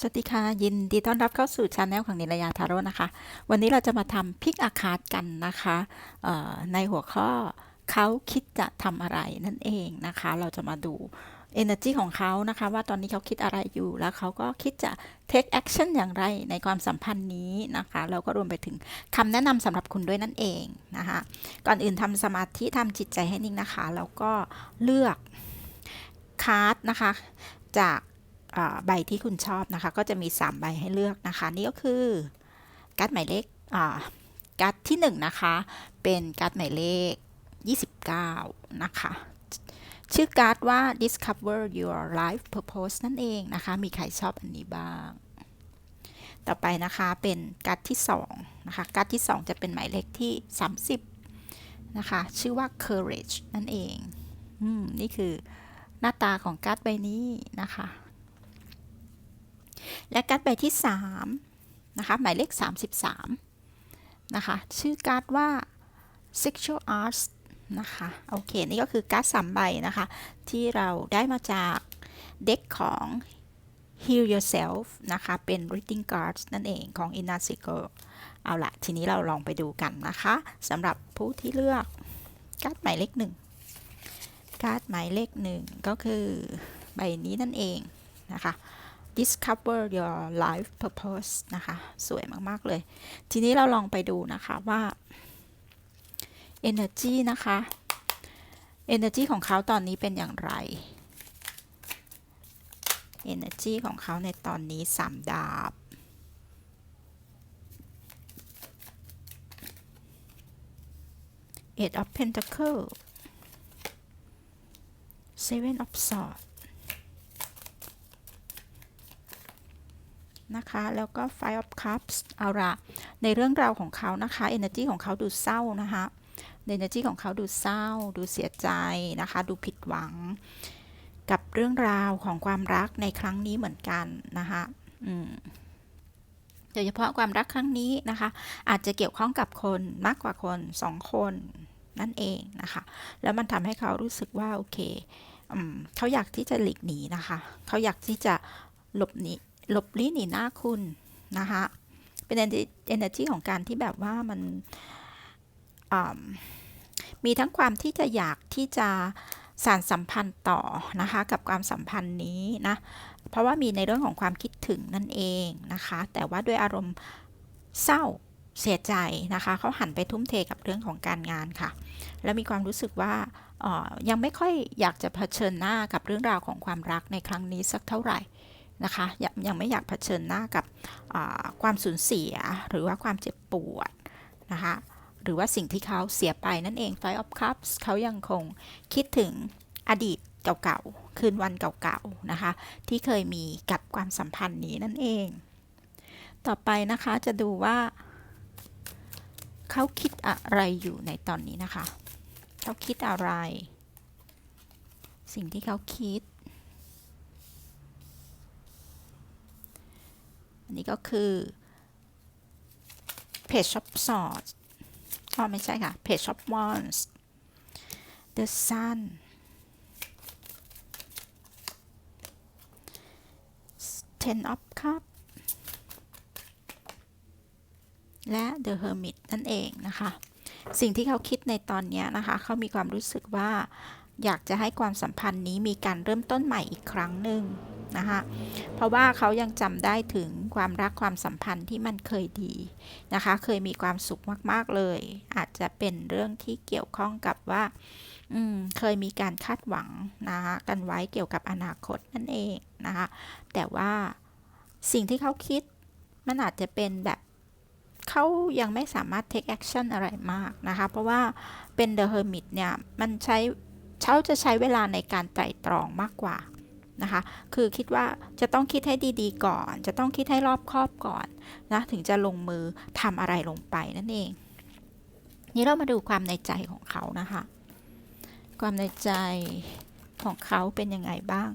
สวัสดีค่ะ ยินดีต้อนรับเข้าสู่ช anel ของนิรยาทาโร่นะคะ วันนี้เราจะมาทำพิกอาคาดกันนะคะในหัวข้อเขาคิดจะทำอะไรนั่นเองนะคะ เราจะมาดู energy ของเขานะคะ ว่าตอนนี้เขาคิดอะไรอยู่แล้วเขาก็คิดจะ take action อย่างไรในความสัมพันธ์นี้นะคะแล้วก็รวมไปถึงคำแนะนำสำหรับคุณด้วยนั่นเองนะคะ ก่อนอื่นทำสมาธิทำจิตใจให้นิ่งนะคะ แล้วก็เลือก คาร์ดนะคะจาก ใบที่คุณชอบนะคะ ก็จะมี 3 ใบให้เลือกนะคะ นี่ก็คือการ์ดหมายเลขการ์ดที่ 1 นะคะ เป็นการ์ดหมายเลข 29 นะคะ ชื่อการ์ดว่า discover your life purpose นั่นเองนะคะ มีใครชอบอันนี้บ้าง ต่อไปนะคะเป็นการ์ดที่ 2 นะคะ การ์ดที่ 2 จะเป็นหมายเลขที่ 30 นะคะ ชื่อว่า courage นั่นเองอืมนี่คือหน้าตาของการ์ดใบนี้นะคะ และการ์ดใบที่3นะคะหมายเลข 33นะคะชื่อการ์ดว่า sexual arts นะคะโอเค นี่ก็คือการ์ดสามใบนะคะ ที่เราได้มาจากเด็กของ Heal Yourself นะคะ เป็น reading cards นั่นเองของ Inna s i g o เอาละทีนี้เราลองไปดูกันนะคะสำหรับผู้ที่เลือกการ์ดหมายเลขหนึ่งการ์ดหมายเลขหนึ่งก็คือใบนี้นั่นเองนะคะ discover your life purpose นะคะ สวยมาก ๆ เลย ทีนี้เราลองไปดูนะคะว่า energy นะคะ energy ของเขาตอนนี้เป็นอย่างไร energy ของเขาในตอนนี้สามดาบ eight of pentacle seven of swords ะคะ แล้วก็ Five of Cups เอาละในเรื่องราวของเขานะคะ Energy ของเขาดูเศร้านะคะ Energy ของเขาดูเศร้า ดูเสียใจนะคะ ดูผิดหวัง กับเรื่องราวของความรักในครั้งนี้เหมือนกันนะคะอืมโดยเฉพาะความรักครั้งนี้นะคะ อาจจะเกี่ยวข้องกับคนมากกว่าคนสองคนนั่นเองนะคะ แล้วมันทำให้เขารู้สึกว่าโอเคอเขาอยากที่จะหลีกหนีนะคะ เขาอยากที่จะหลบหนี หลบลี้หนีหน้าคุณนะคะเป็น energy ของการที่แบบว่ามันมีทั้งความที่จะอยากที่จะสานสัมพันธ์ต่อนะคะกับความสัมพันธ์นี้นะเพราะว่ามีในเรื่องของความคิดถึงนั่นเองนะคะ แต่ว่าด้วยอารมณ์เศร้าเสียใจนะคะเขาหันไปทุ่มเทกับเรื่องของการงานค่ะ แล้วมีความรู้สึกว่ายังไม่ค่อยอยากจะเผชิญหน้ากับเรื่องราวของความรักในครั้งนี้สักเท่าไหร่ นะคะยังยังไม่อยากเผชิญหน้ากับความสูญเสียหรือว่าความเจ็บปวดนะคะหรือว่าสิ่งที่เขาเสียไปนั่นเอง Five of Cups เขายังคงคิดถึงอดีตเก่าๆ คืนวันเก่าๆ นะคะ ที่เคยมีกับความสัมพันธ์นี้นั่นเอง ต่อไปนะคะจะดูว่าเขาคิดอะไรอยู่ในตอนนี้นะคะ เขาคิดอะไร สิ่งที่เขาคิด นี้ก็คือ Page of Swords อ๋อไม่ใช่ค่ะ Page of Wands The Sun Ten of Cups และ The Hermit นั่นเองนะคะ สิ่งที่เขาคิดในตอนนี้นะคะ เขามีความรู้สึกว่าอยากจะให้ความสัมพันธ์นี้มีการเริ่มต้นใหม่อีกครั้งหนึ่ง นะคะเพราะว่าเขายังจำได้ถึงความรักความสัมพันธ์ที่มันเคยดีนะคะ เคยมีความสุขมากๆเลย อาจจะเป็นเรื่องที่เกี่ยวข้องกับว่าเคยมีการคาดหวังนะคะกันไว้เกี่ยวกับอนาคตนั่นเองนะคะแต่ว่าสิ่งที่เขาคิดมันอาจจะเป็นแบบเขายังไม่สามารถ take action อะไรมากนะคะ เพราะว่าเป็น the hermit เนี่ย มันใช้เขาจะใช้เวลาในการไตร่ตรองมากกว่า นะคะ คือคิดว่าจะต้องคิดให้ดีๆก่อน จะต้องคิดให้รอบคอบก่อนนะถึงจะลงมือทำอะไรลงไปนั่นเอง นี่เรามาดูความในใจของเขานะคะ ความในใจของเขาเป็นยังไงบ้าง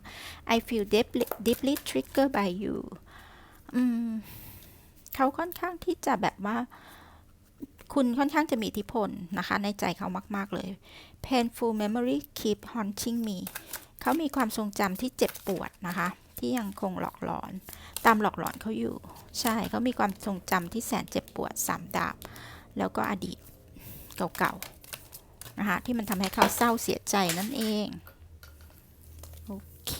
I feel deeply deeply triggered by you อืมเขาค่อนข้างที่จะแบบว่า คุณค่อนข้างจะมีอิทธิพลนะคะ ในใจเขามาก ๆ เลย painful memory keep haunting me เขามีความทรงจำที่เจ็บปวดนะคะ ที่ยังคงหลอกหลอน ตามหลอกหลอนเขาอยู่ ใช่เขามีความทรงจำที่แสนเจ็บปวดสามดาบ แล้วก็อดีตเก่าๆนะคะที่มันทำให้เขาเศร้าเสียใจนั่นเองโอเค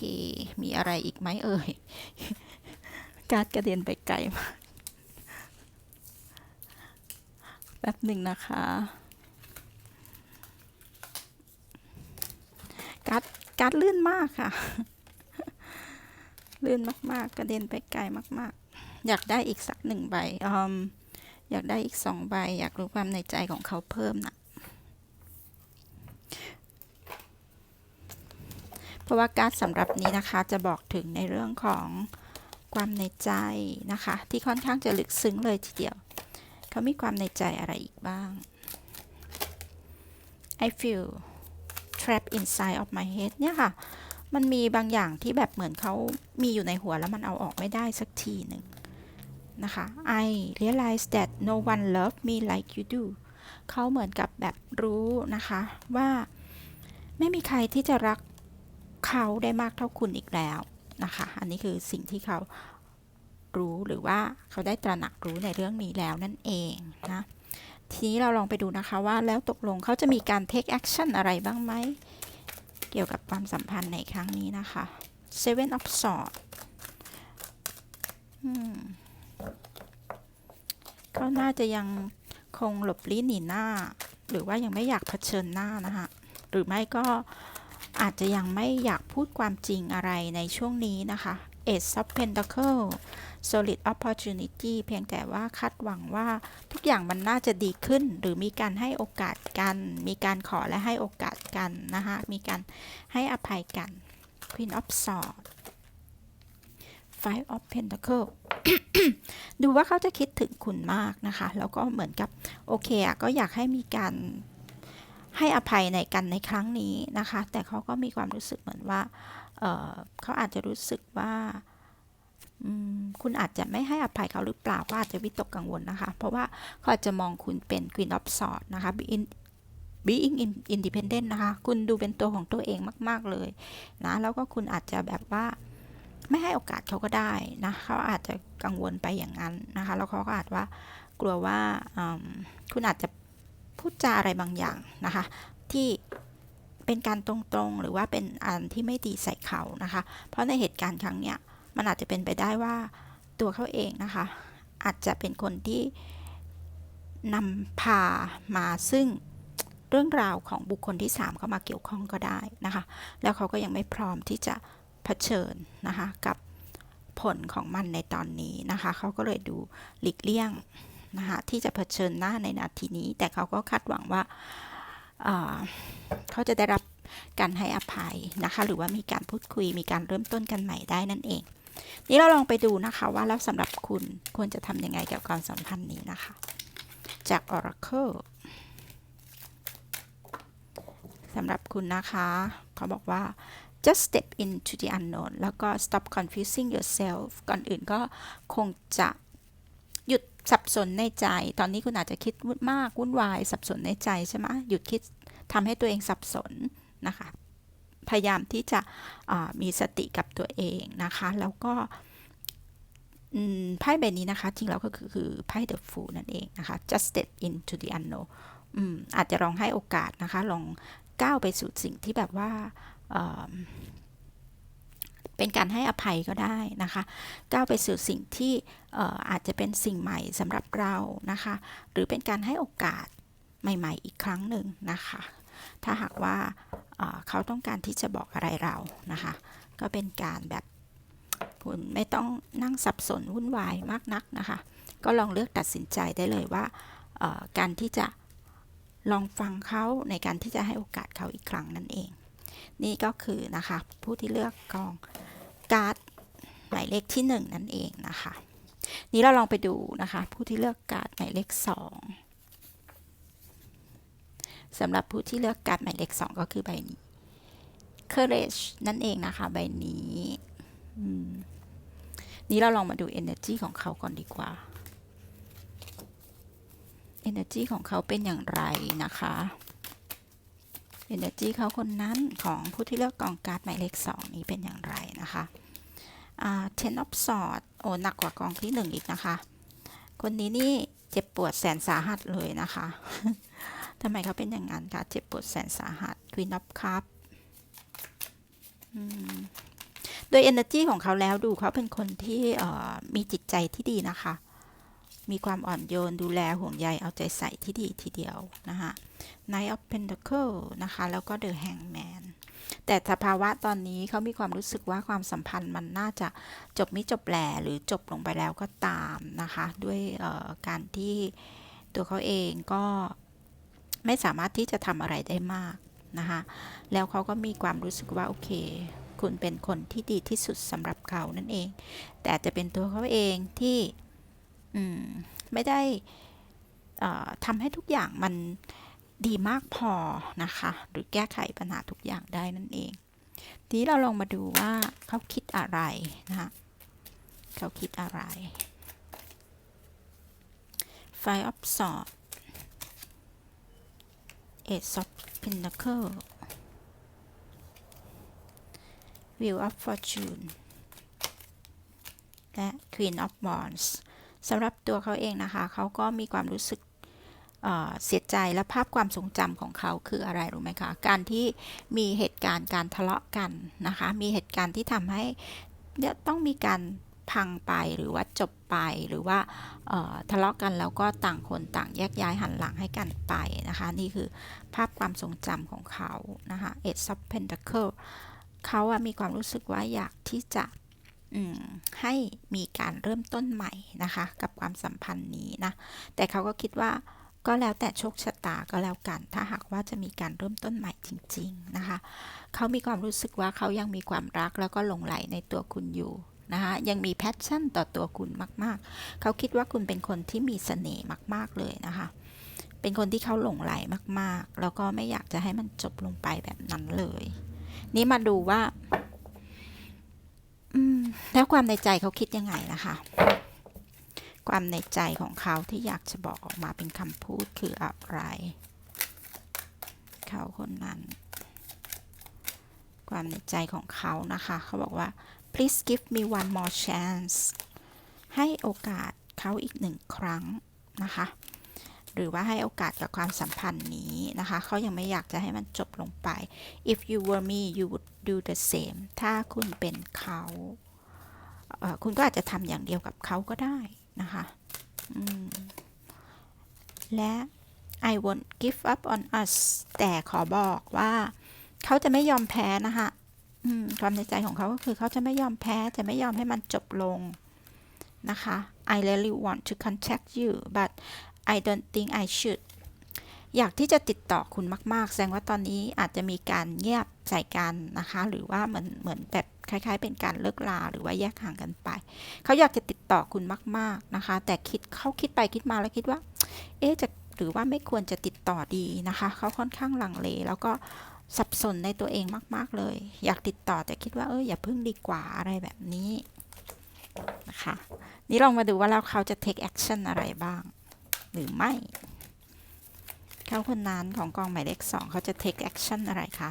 มีอะไรอีกไหมเอ่ยการกระเด็นไปไกลมากแป๊บหนึ่งนะคะ การ์ด ดลื่นมากค่ะ ลื่นมากๆ กระเด็นไปไกลมากๆ อยากได้อีกสักหนึ่งใบอมอยากได้อีกสองใบ อยากรู้ความในใจของเขาเพิ่มนะเพราะว่าการ์ดสำหรับนี้นะคะ จะบอกถึงในเรื่องของความในใจนะคะ ที่ค่อนข้างจะลึกซึ้งเลยทีเดียว เขามีความในใจอะไรอีกบ้าง I feel trap inside of my head เนี่ยค่ะ มันมีบางอย่างที่แบบเหมือนเขามีอยู่ในหัวแล้วมันเอาออกไม่ได้สักทีหนึ่งนะคะ I realize that no one love me like you do เขาเหมือนกับแบบรู้นะคะว่าไม่มีใครที่จะรักเขาได้มากเท่าคุณอีกแล้วนะคะ อันนี้คือสิ่งที่เขารู้หรือว่าเขาได้ตระหนักรู้ในเรื่องนี้แล้วนั่นเองนะ ทีนี้เราลองไปดูนะคะว่าแล้วตกลงเขาจะมีการ take action อะไรบ้างไหม เกี่ยวกับความสัมพันธ์ในครั้งนี้นะคะ Seven of Swords เขาน่าจะยังคงหลบลี้หนีหน้า หรือว่ายังไม่อยากเผชิญหน้านะคะหรือไม่ก็อาจจะยังไม่อยากพูดความจริงอะไรในช่วงนี้นะคะ Ace of pentacles solid opportunity เพียงแต่ว่าคาดหวังว่าทุกอย่างมันน่าจะดีขึ้น หรือมีการให้โอกาสกัน มีการขอและให้โอกาสกันนะคะมีการให้อภัยกัน Queen of Swords Five of Pentacle ดูว่าเขาจะคิดถึงคุณมากนะคะ แล้วก็เหมือนกับโอเคอะก็อยากให้มีการให้อภัยในกันในครั้งนี้นะคะ แต่เขาก็มีความรู้สึกเหมือนว่าเเขาอาจจะรู้สึกว่า คุณอาจจะไม่ให้อภัยเขาหรือเปล่าก็อาจจะวิตกกังวลนะคะ เพราะว่าเขาอาจจะมองคุณเป็น Queen of Swords นะคะ being independent นะคะ คุณดูเป็นตัวของตัวเองมาก ๆ เลยนะ แล้วก็คุณอาจจะแบบว่าไม่ให้โอกาสเขาก็ได้นะเขาอาจจะกังวลไปอย่างนั้นนะคะ แล้วเขาก็อาจว่ากลัวว่าคุณอาจจะพูดจาอะไรบางอย่างนะคะ ที่เป็นการตรงๆ หรือว่าเป็นอันที่ไม่ดีใส่เขานะคะ เพราะในเหตุการณ์ครั้งเนี้ย มันอาจจะเป็นไปได้ว่าตัวเขาเองนะคะ อาจจะเป็นคนที่นำพามาซึ่งเรื่องราวของบุคคลที่ 3 เข้ามาเกี่ยวข้องก็ได้นะคะ แล้วเขาก็ยังไม่พร้อมที่จะเผชิญนะคะกับผลของมันในตอนนี้นะคะ เขาก็เลยดูหลีกเลี่ยงนะคะที่จะเผชิญหน้าในนาทีนี้ แต่เขาก็คาดหวังว่าเขาจะได้รับการให้อภัยนะคะ หรือว่ามีการพูดคุยมีการเริ่มต้นกันใหม่ได้นั่นเอง นี่เราลองไปดูนะคะว่าแล้วสำหรับคุณควรจะทำยังไงกับความสัมพันธ์นี้นะคะ จาก Oracle สำหรับคุณนะคะ เขาบอกว่า just step into the unknown แล้วก็ stop confusing yourself ก่อนอื่นก็คงจะหยุดสับสนในใจ ตอนนี้คุณอาจจะคิดวุ่นมากวุ่นวาย สับสนในใจใช่ไหมหยุดคิดทำให้ตัวเองสับสนนะคะ พยายามที่จะมีสติกับตัวเองนะคะ แล้วก็ไพ่ใบนี้นะคะ จริงแล้วก็คือคือไพ่ The Fool นั่นเองนะคะ just step into the unknown อาจจะลองให้โอกาสนะคะ ลองก้าวไปสู่สิ่งที่แบบว่าเป็นการให้อภัยก็ได้นะคะ ก้าวไปสู่สิ่งที่อาจจะเป็นสิ่งใหม่สำหรับเรานะคะ หรือเป็นการให้โอกาสใหม่ ๆ อีกครั้งหนึ่งนะคะ ถ้าหากว่า เขาต้องการที่จะบอกอะไรเรานะคะ ก็เป็นการแบบคุณไม่ต้องนั่งสับสนวุ่นวายมากนักนะคะ ก็ลองเลือกตัดสินใจได้เลยว่าการที่จะลองฟังเขาในการที่จะให้โอกาสเขาอีกครั้งนั่นเอง นี่ก็คือนะคะผู้ที่เลือกกองการ์ดหมายเลขที่ 1 นั่นเองนะคะ นี้เราลองไปดูนะคะ ผู้ที่เลือกการ์ดหมายเลข 2 สำหรับผู้ที่เลือกการ์ดหมายเลข2ก็คือใบนี้ courage นั่นเองนะคะใบนี้นี้เราลองมาดู energy ของเขาก่อนดีกว่า energy ของเขาเป็นอย่างไรนะคะ energy เขาคนนั้นของผู้ที่เลือกกองการ์ดหมายเลข 2 นี้เป็นอย่างไรนะคะ ten of swords โอ้หนักกว่ากองที่หนึ่งอีกนะคะ คนนี้นี่เจ็บปวดแสนสาหัสเลยนะคะ ทำไมเขาเป็นอย่างนั้นคะเจ็บปวดแสนสาหัส Queen of Cup อืมโดย energy ของเขาแล้วดูเขาเป็นคนที่มีจิตใจที่ดีนะคะ มีความอ่อนโยนดูแลห่วงใยเอาใจใส่ที่ดีทีเดียวนะคะ Knight of Pentacle นะคะ แล้วก็ The Hangman แต่สภาวะตอนนี้เขามีความรู้สึกว่าความสัมพันธ์มันน่าจะจบไม่จบแหล่หรือจบลงไปแล้วก็ตามนะคะ ด้วยการที่ตัวเขาเองก็ ไม่สามารถที่จะทำอะไรได้มากนะคะแล้วเขาก็มีความรู้สึกว่าโอเค คุณเป็นคนที่ดีที่สุดสำหรับเขานั่นเอง แต่จะเป็นตัวเขาเองที่มไม่ได้ทำให้ทุกอย่างมันดีมากพอนะคะ หรือแก้ไขปัญหาทุกอย่างได้นั่นเอง ทีนี้เราลองมาดูว่าเขาคิดอะไรนะคะเขาคิดอะไร Five of Swords Ace of Pentacle Wheel of Fortune และ Queen of Wands สำหรับตัวเขาเองนะคะ เขาก็มีความรู้สึกเเสียใจและภาพความทรงจำของเขาคืออะไรรู้ไหมคะ การที่มีเหตุการณ์การทะเลาะกันนะคะ มีเหตุการณ์ที่ทำให้ต้องมีการ พังไปหรือว่าจบไปหรือว่าทะเลาะกันแล้วก็ต่างคนต่างแยกย้ายหันหลังให้กันไปนะคะ นี่คือภาพความทรงจำของเขานะคะ Eight of Pentacle เขาอะมีความรู้สึกว่าอยากที่จะให้มีการเริ่มต้นใหม่นะคะ กับความสัมพันธ์นี้นะ แต่เขาก็คิดว่าก็แล้วแต่โชคชะตาก็แล้วกัน ถ้าหากว่าจะมีการเริ่มต้นใหม่จริง ๆ นะคะ เขามีความรู้สึกว่าเขายังมีความรักแล้วก็หลงไหลในตัวคุณอยู่ นะคะยังมีแพชชั่นต่อตัวคุณมาก ๆ เขาคิดว่าคุณเป็นคนที่มีเสน่ห์มาก ๆ เลยนะคะ เป็นคนที่เขาหลงไหลมาก ๆ แล้วก็ไม่อยากจะให้มันจบลงไปแบบนั้นเลย นี่มาดูว่าแล้วความในใจเขาคิดยังไงนะคะ ความในใจของเขาที่อยากจะบอกออกมาเป็นคำพูดคืออะไร เขาคนนั้น ความในใจของเขานะคะ เขาบอกว่า please give me one more chance ให้โอกาสเขาอีกหนึ่งครั้งนะคะ หรือว่าให้โอกาสกับความสัมพันธ์นี้นะคะ เขายังไม่อยากจะให้มันจบลงไป if you were me you would do the same ถ้าคุณเป็นเขาเคุณก็อาจจะทำอย่างเดียวกับเขาก็ได้นะคะและ I won't give up on us แต่ขอบอกว่า เขาจะไม่ยอมแพ้นะคะ ความในใจของเขาก็คือเขาจะไม่ยอมแพ้จะไม่ยอมให้มันจบลงนะคะ I really want to contact you but I don't think I should อยากที่จะติดต่อคุณมาก ๆ แสดงว่าตอนนี้อาจจะมีการเงียบใส่กันนะคะ หรือว่าเหมือนเหมือนแบบคล้าย ๆ เป็นการเลิกลาหรือว่าแยกห่างกันไป เขาอยากจะติดต่อคุณมาก ๆนะคะ แต่คิดเขาคิดไปคิดมาแล้วคิดว่า เอ๊จะหรือว่าไม่ควรจะติดต่อดีนะคะ เขาค่อนข้างลังเลแล้วก็ สับสนในตัวเองมาก ๆ เลย อยากติดต่อแต่คิดว่าเอออย่าพึ่งดีกว่าอะไรแบบนี้นะคะนี่ลองมาดูว่าแล้วเขาจะ take action อะไรบ้าง หรือไม่ เขาคนนั้นของกองหมายเลขสองเขาจะ take action อะไรคะ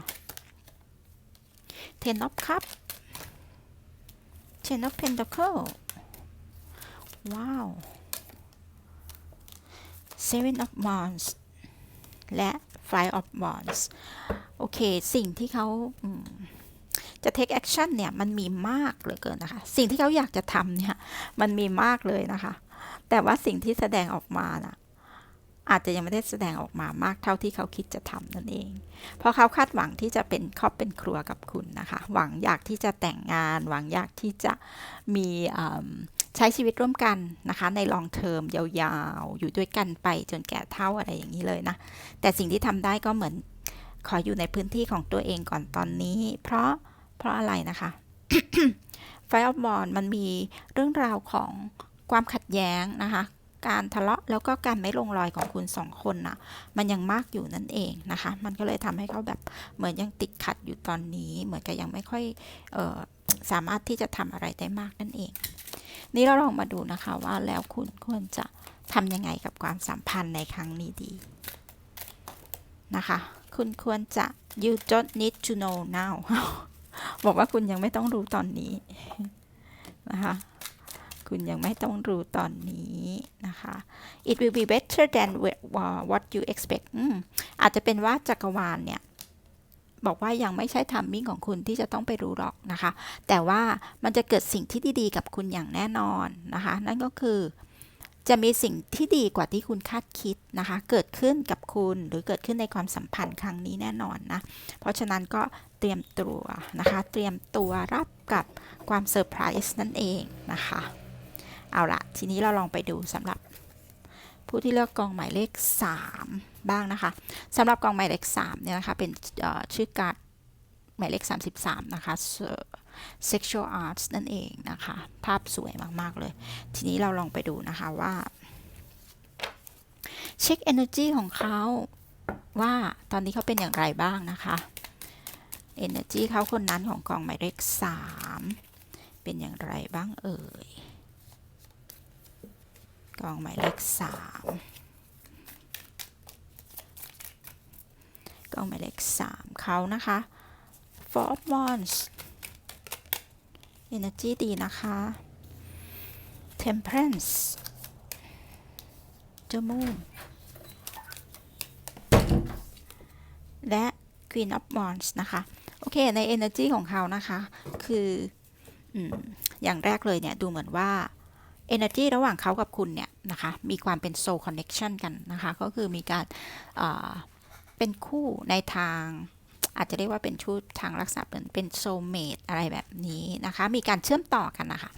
ten of cup ten of pentacle ว้าว seven of wands และ five of wands โอเค สิ่งที่เขาจะ take action เนี่ย มันมีมากเหลือเกินนะคะ สิ่งที่เขาอยากจะทำเนี่ย มันมีมากเลยนะคะ แต่ว่าสิ่งที่แสดงออกมานะอาจจะยังไม่ได้แสดงออกมามากเท่าที่เขาคิดจะทำนั่นเอง เพราะเขาคาดหวังที่จะเป็นครอบเป็นครัวกับคุณนะคะ หวังอยากที่จะแต่งงาน หวังอยากที่จะมีอ ใช้ชีวิตร่วมกันนะคะ ในลองเทอมยาวๆ อยู่ด้วยกันไปจนแก่เท่าอะไรอย่างนี้เลยนะ แต่สิ่งที่ทำได้ก็เหมือนขออยู่ในพื้นที่ของตัวเองก่อนตอนนี้ เพราะเพราะอะไรนะคะไฟออฟบอลมันมีเรื่องราวของความขัดแย้งนะคะการทะเลาะแล้วก็การไม่ลงรอยของคุณสองคนนะมันยังมากอยู่นั่นเองนะคะ มันก็เลยทำให้เขาแบบเหมือนยังติดขัดอยู่ตอนนี้ เหมือนกับยังไม่ค่อยออสามารถที่จะทำอะไรได้มากนั่นเอง นี่เราลองมาดูนะคะว่าแล้วคุณควรจะทำยังไงกับความสัมพันธ์ในครั้งนี้ดีนะคะ คุณควรจะ you don't need to know now บอกว่าคุณยังไม่ต้องรู้ตอนนี้นะคะคุณยังไม่ต้องรู้ตอนนี้นะคะ it will be better than what you expect อืมอาจจะเป็นว่าจักรวาลเนี่ย บอกว่ายังไม่ใช่ทัมมิ่งของคุณที่จะต้องไปรู้หรอกนะคะ แต่ว่ามันจะเกิดสิ่งที่ดีๆ กับคุณอย่างแน่นอนนะคะ นั่นก็คือจะมีสิ่งที่ดีกว่าที่คุณคาดคิดนะคะ เกิดขึ้นกับคุณหรือเกิดขึ้นในความสัมพันธ์ครั้งนี้แน่นอนนะ เพราะฉะนั้นก็เตรียมตัวนะคะ เตรียมตัวรับกับความเซอร์ไพรส์นั่นเองนะคะ เอาละทีนี้เราลองไปดูสำหรับ ผู้ที่เลือกกองหมายเลข 3 บ้างนะคะสำหรับกองหมายเลข3เนี่ยนะคะเป็นชื่อการ์ดหมายเลข 33 นะคะ sexual arts นั่นเองนะคะ ภาพสวยมาก ๆ เลย ทีนี้เราลองไปดูนะคะว่า เช็ค energy ของเขาว่าตอนนี้เขาเป็นอย่างไรบ้างนะคะ energy เขาคนนั้นของกองหมายเลข 3 เป็นอย่างไรบ้างเอ่ย กองหมายเลข3กองหมายเลข3เขานะคะ four of wands energy ดีนะคะ temperance เจ้ามูนและ queen of wands นะคะ โอเค ใน energy ของเขานะคะ คือ อย่างแรกเลยเนี่ย ดูเหมือนว่า energy ระหว่างเขากับคุณเนี่ยนะคะมีความเป็น soul connection กันนะคะ ก็คือมีการเป็นคู่ในทางอาจจะเรียกว่าเป็นชุดทางลักษณะเป็นเป็นโซเมดอะไรแบบนี้นะคะ มีการเชื่อมต่อกันนะคะ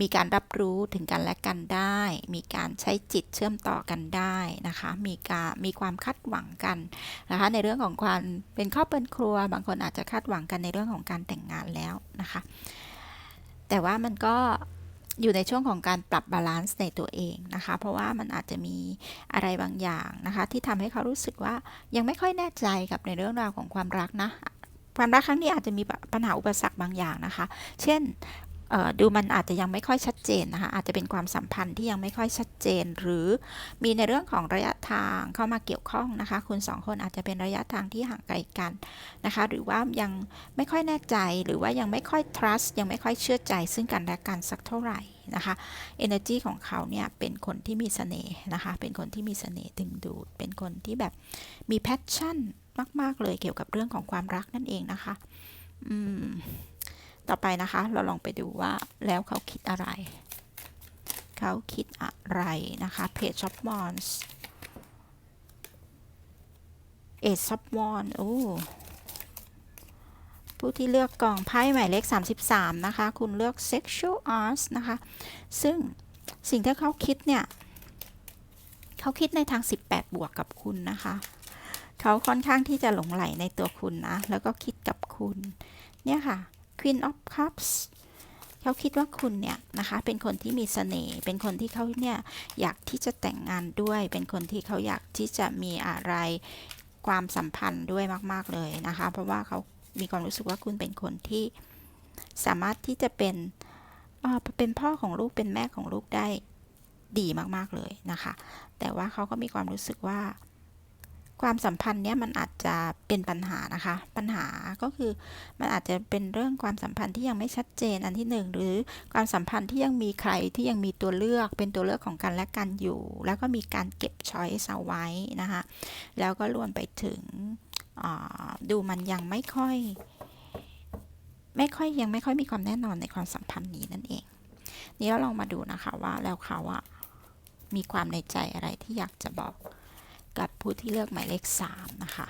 มีการรับรู้ถึงกันและกันได้ มีการใช้จิตเชื่อมต่อกันได้นะคะ มีการมีความคาดหวังกันนะคะ ในเรื่องของความเป็นครอบเป็นครัว บางคนอาจจะคาดหวังกันในเรื่องของการแต่งงานแล้วนะคะ แต่ว่ามันก็ อยู่ในช่วงของการปรับบาลานซ์ในตัวเองนะคะ เพราะว่ามันอาจจะมีอะไรบางอย่างนะคะ ที่ทำให้เขารู้สึกว่ายังไม่ค่อยแน่ใจกับในเรื่องราวของความรักนะ ความรักครั้งนี้อาจจะมีปัญหาอุปสรรคบางอย่างนะคะ เช่นดูมันอาจจะยังไม่ค่อยชัดเจนนะคะ อาจจะเป็นความสัมพันธ์ที่ยังไม่ค่อยชัดเจน หรือมีในเรื่องของระยะทางเข้ามาเกี่ยวข้องนะคะ คุณสองคนอาจจะเป็นระยะทางที่ห่างไกลกันนะคะ หรือว่ายังไม่ค่อยแน่ใจ หรือว่ายังไม่ค่อย trust ยังไม่ค่อยเชื่อใจซึ่งกันและกันสักเท่าไหร่ นะคะ energy ของเขาเนี่ยเป็นคนที่มีเสน่ห์นะคะ เป็นคนที่มีเสน่ห์ดึงดูด เป็นคนที่แบบมี passion มาก ๆ เลยเกี่ยวกับเรื่องของความรักนั่นเองนะคะอืมต่อไปนะคะ เราลองไปดูว่าแล้วเขาคิดอะไร เขาคิดอะไรนะคะ Page of Wands Ace of Wands โอ้ ผู้ที่เลือกกองไพ่หมายเลข 33 นะคะ คุณเลือก Sexual Arts นะคะ ซึ่งสิ่งที่เขาคิดเนี่ย เขาคิดในทาง 18 บวกกับคุณนะคะ เขาค่อนข้างที่จะหลงไหลในตัวคุณนะ แล้วก็คิดกับคุณ เนี่ยค่ะ Queen of Cups เขาคิดว่าคุณเนี่ยนะคะเป็นคนที่มีสเสน่ห์เป็นคนที่เขาเนี่ยอยากที่จะแต่งงานด้วย เป็นคนที่เขาอยากที่จะมีอะไรความสัมพันธ์ด้วยมาก ๆ เลยนะคะ เพราะว่าเขา มีความรู้สึกว่าคุณเป็นคนที่สามารถที่จะเป็นเป็นพ่อของลูกเป็นแม่ของลูกได้ดีมากๆเลยนะคะ แต่ว่าเขาก็มีความรู้สึกว่า ความสัมพันธ์เนี้ยมันอาจจะเป็นปัญหานะคะ ปัญหาก็คือมันอาจจะเป็นเรื่องความสัมพันธ์ที่ยังไม่ชัดเจนอันที่หนึ่งหรือความสัมพันธ์ที่ยังมีใครที่ยังมีตัวเลือกเป็นตัวเลือกของกันและกันอยู่ แล้วก็มีการเก็บช้อยส์เอาไว้นะคะ แล้วก็รวมไปถึง ดูมันยังไม่ค่อย ไม่ค่อยยังไม่ค่อยมีความแน่นอนในความสัมพันธ์นี้นั่นเอง นี่เราลองมาดูนะคะว่าแล้วเขาอะมีความในใจอะไรที่อยากจะบอกกับผู้ที่เลือกหมายเลข 3 นะคะ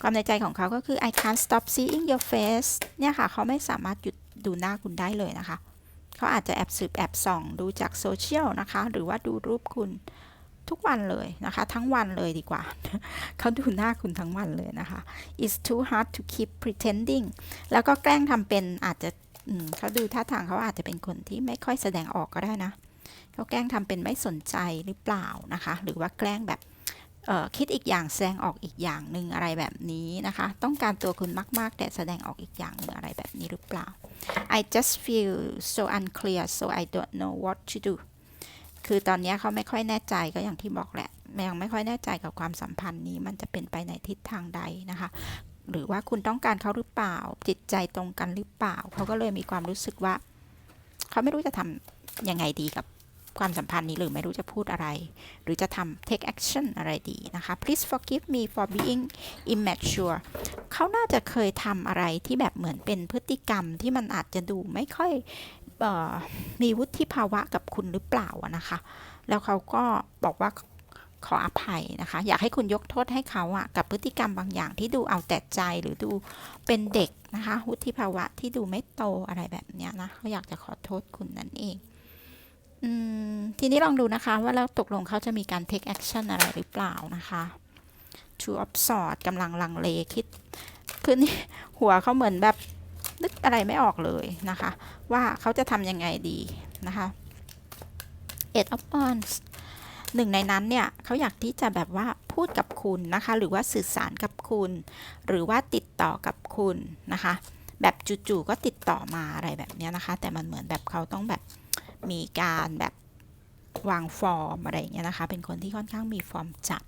ความในใจของเขาก็คือ I can't stop seeing your face เนี่ยค่ะ เขาไม่สามารถหยุดดูหน้าคุณได้เลยนะคะ เขาอาจจะแอบสืบแอบส่อง ดูจากโซเชียลนะคะ หรือว่าดูรูปคุณ ทุกวันเลยนะคะ ทั้งวันเลยดีกว่า เขาดูหน้าคุณทั้งวันเลยนะคะ It's too hard to keep pretending แล้วก็แกล้งทำเป็นอาจจะเขาดูท่าทางเขาอาจจะเป็นคนที่ไม่ค่อยแสดงออกก็ได้นะเขาแกล้งทำเป็นไม่สนใจหรือเปล่านะคะ หรือว่าแกล้งแบบคิดอีกอย่างแสดงออกอีกอย่างหนึ่งอะไรแบบนี้นะคะ ต้องการตัวคุณมาก ๆ แต่แสดงออกอีกอย่างหนึ่งอะไรแบบนี้หรือเปล่า I just feel so unclear so I don't know what to do คือตอนนี้เขาไม่ค่อยแน่ใจก็อย่างที่บอกแหละยังไม่ค่อยแน่ใจกับความสัมพันธ์นี้ มันจะเป็นไปในทิศทางใดนะคะ หรือว่าคุณต้องการเขาหรือเปล่า จิตใจตรงกันหรือเปล่า เขาก็เลยมีความรู้สึกว่า เขาไม่รู้จะทำยังไงดีกับความสัมพันธ์นี้หรือไม่รู้จะพูดอะไร หรือจะทำ take action อะไรดีนะคะ please forgive me for being immature เขาน่าจะเคยทำอะไรที่แบบเหมือนเป็นพฤติกรรมที่มันอาจจะดูไม่ค่อย มีวุฒิภาวะกับคุณหรือเปล่านะคะ แล้วเขาก็บอกว่าขออภัยนะคะ อยากให้คุณยกโทษให้เขาอะกับพฤติกรรมบางอย่างที่ดูเอาแต่ใจหรือดูเป็นเด็กนะคะวุฒิภาวะที่ดูไม่โตอะไรแบบเนี้ยนะเขาอยากจะขอโทษคุณนั่นเองอทีนี้ลองดูนะคะว่าแล้วตกลงเขาจะมีการ take action อะไรหรือเปล่านะคะ Two of Swords กำลังลังเลคิด คือนี่หัวเขาเหมือนแบบ นึกอะไรไม่ออกเลยนะคะ ว่าเขาจะทำยังไงดีนะคะ Eight of Wands หนึ่งในนั้นเนี่ยเขาอยากที่จะแบบว่าพูดกับคุณนะคะ หรือว่าสื่อสารกับคุณ หรือว่าติดต่อกับคุณนะคะ แบบจู่ๆก็ติดต่อมาอะไรแบบนี้นะคะ แต่มันเหมือนแบบเขาต้องแบบมีการแบบ วางฟอร์มอะไรอย่างเงี้ยนะคะ เป็นคนที่ค่อนข้างมีฟอร์มจัด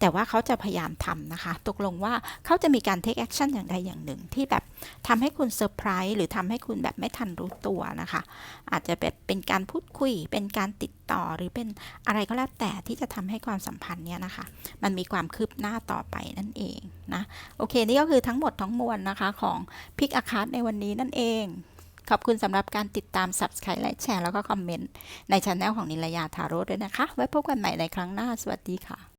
แต่ว่าเขาจะพยายามทำนะคะ ตกลงว่าเขาจะมีการ take action อย่างใดอย่างหนึ่ง ที่แบบทำให้คุณเซอร์ไพรส์หรือทำให้คุณแบบไม่ทันรู้ตัวนะคะ อาจจะแบบเป็นการพูดคุย เป็นการติดต่อหรือเป็นอะไรก็แล้วแต่ที่จะทำให้ความสัมพันธ์เนี้ยนะคะ มันมีความคืบหน้าต่อไปนั่นเองนะ โอเค นี่ก็คือทั้งหมดทั้งมวลนะคะของพิกอาคา d ในวันนี้นั่นเอง ขอบคุณสำหรับการติดตาม Subscribe และแชร์แล้วก็คอมเมนต์ในช anel ของนิลยาทาโร่ด้วยนะคะ ไว้พบกันใหม่ในครั้งหน้า สวัสดีค่ะ